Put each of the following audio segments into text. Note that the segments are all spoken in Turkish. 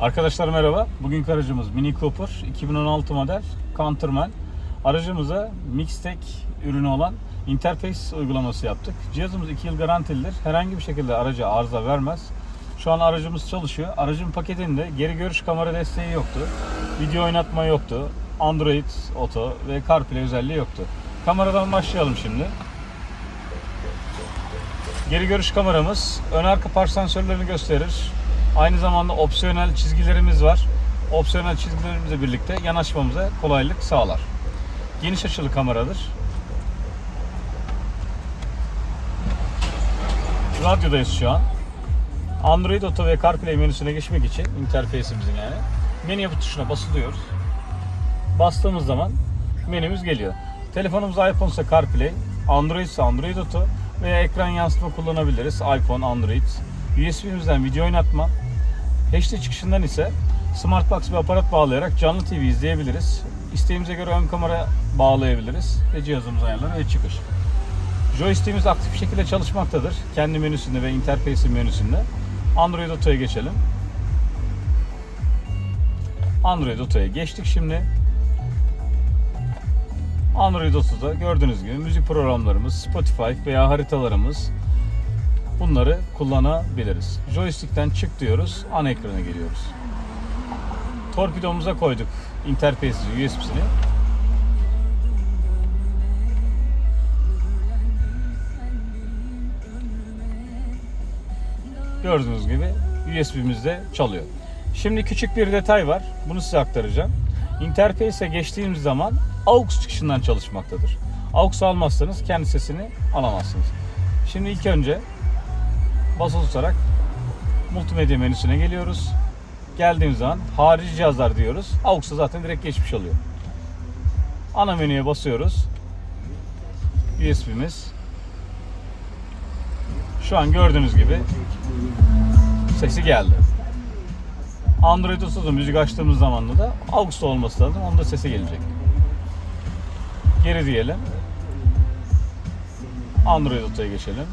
Arkadaşlar merhaba. Bugünkü aracımız Mini Cooper 2016 model Counterman. Aracımıza Mixtec ürünü olan Interface uygulaması yaptık. Cihazımız 2 yıl garantilidir. Herhangi bir şekilde araca arıza vermez. Şu an aracımız çalışıyor. Aracın paketinde geri görüş kamera desteği yoktu. Video oynatma yoktu. Android Auto ve CarPlay özelliği yoktu. Kameradan başlayalım şimdi. Geri görüş kameramız ön arka park sensörlerini gösterir. Aynı zamanda opsiyonel çizgilerimiz var. Opsiyonel çizgilerimizle birlikte yanaşmamıza kolaylık sağlar. Geniş açılı kameradır. Radyodayız şu an. Android Auto ve CarPlay menüsüne geçmek için interfeysimizin yani menü yapı tuşuna basılıyoruz. Bastığımız zaman menümüz geliyor. Telefonumuz iPhone ise CarPlay, Android ise Android Auto veya ekran yansıtma kullanabiliriz. iPhone, Android. USB'mizden video oynatma. HD çıkışından ise Smartbox bir aparat bağlayarak canlı TV izleyebiliriz. İsteğimize göre ön kamera bağlayabiliriz ve cihazımız ayarları ve çıkış. Joystick'imiz aktif şekilde çalışmaktadır. Kendi menüsünde ve interface menüsünde. Android Auto'ya geçelim. Android Auto'ya geçtik şimdi. Android Auto'da gördüğünüz gibi müzik programlarımız, Spotify veya haritalarımız bunları kullanabiliriz. Joystick'ten çık diyoruz, ana ekrana geliyoruz. Torpidomuza koyduk interface USB'sini. Gördüğünüz gibi USB'miz de çalıyor. Şimdi küçük bir detay var. Bunu size aktaracağım. Interface'e geçtiğimiz zaman AUX çıkışından çalışmaktadır. AUX almazsanız kendi sesini alamazsınız. Şimdi ilk önce basılı tutarak multimedya menüsüne geliyoruz. Geldiğimiz zaman harici cihazlar diyoruz. AUX'a zaten direkt geçmiş oluyor. Ana menüye basıyoruz. USB'miz. Şu an gördüğünüz gibi sesi geldi. Android Auto'da müzik açtığımız zaman da AUX'ta olması lazım. Onda sesi gelecek. Geri diyelim. Android Auto'ya geçelim.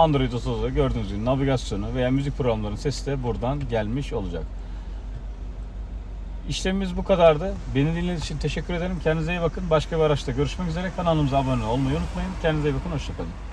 Android Auto'da gördüğünüz gibi navigasyonu veya müzik programlarının sesi de buradan gelmiş olacak. İşlemimiz bu kadardı. Beni dinlediğiniz için teşekkür ederim. Kendinize iyi bakın. Başka bir araçta görüşmek üzere. Kanalımıza abone olmayı unutmayın. Kendinize iyi bakın. Hoşçakalın.